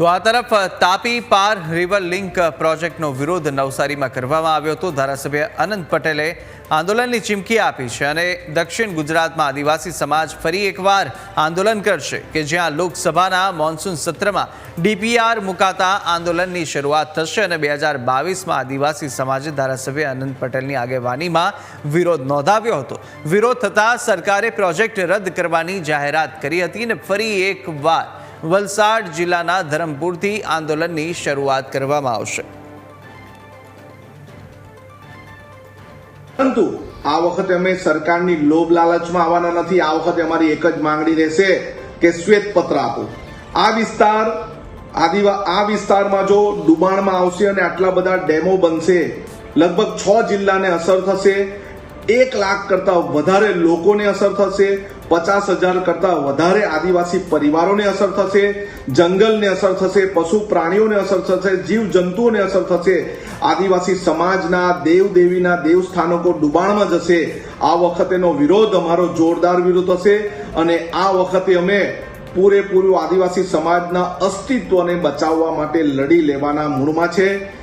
તો આ તરફ તાપી પાર રિવર લિંક પ્રોજેક્ટનો વિરોધ નવસારીમાં કરવામાં આવ્યો હતો. ધારાસભ્ય અનંત પટેલે આંદોલનની ચીમકી આપી છે અને દક્ષિણ ગુજરાતમાં આદિવાસી સમાજ ફરી એકવાર આંદોલન કરશે કે જ્યાં લોકસભાના મોન્સૂન સત્રમાં ડીપીઆર મુકાતા આંદોલનની શરૂઆત થશે અને બે હજાર બાવીસમાં આદિવાસી સમાજે ધારાસભ્ય અનંત પટેલની આગેવાનીમાં વિરોધ નોંધાવ્યો હતો. વિરોધ થતાં સરકારે પ્રોજેક્ટ રદ કરવાની જાહેરાત કરી હતી અને ફરી એકવાર વલસાડ જિલ્લાના ધરમપુરથી આંદોલનની શરૂઆત કરવામાં આવશે. પરંતુ આ વખતે અમે સરકારની લોભ લાલચમાં આવવાના નથી. આ વખતે અમારી એક જ માંગણી રહેશે કે શ્વેત પત્ર આપો. આ વિસ્તાર આદિવા આ વિસ્તારમાં જો ડુબાણમાં આવશે અને આટલા બધા ડેમો બનશે, લગભગ છ જિલ્લાને અસર થશે. એક લાખ કરતા વધારે લોકોને અસર થશે. પચાસ હજાર કરતા વધારે આદિવાસી પરિવારોને અસર થશે, જંગલને અસર થશે, પશુ પ્રાણીઓને અસર થશે, જીવ જંતુઓને અસર થશે. આદિવાસી સમાજના દેવ દેવીના દેવસ્થાનકો ડુબાણમાં જશે. આ વખતેનો વિરોધ અમારો જોરદાર વિરોધ હશે અને આ વખતે અમે પૂરેપૂરું આદિવાસી સમાજના અસ્તિત્વને બચાવવા માટે લડી લેવાના મૂળમાં છે.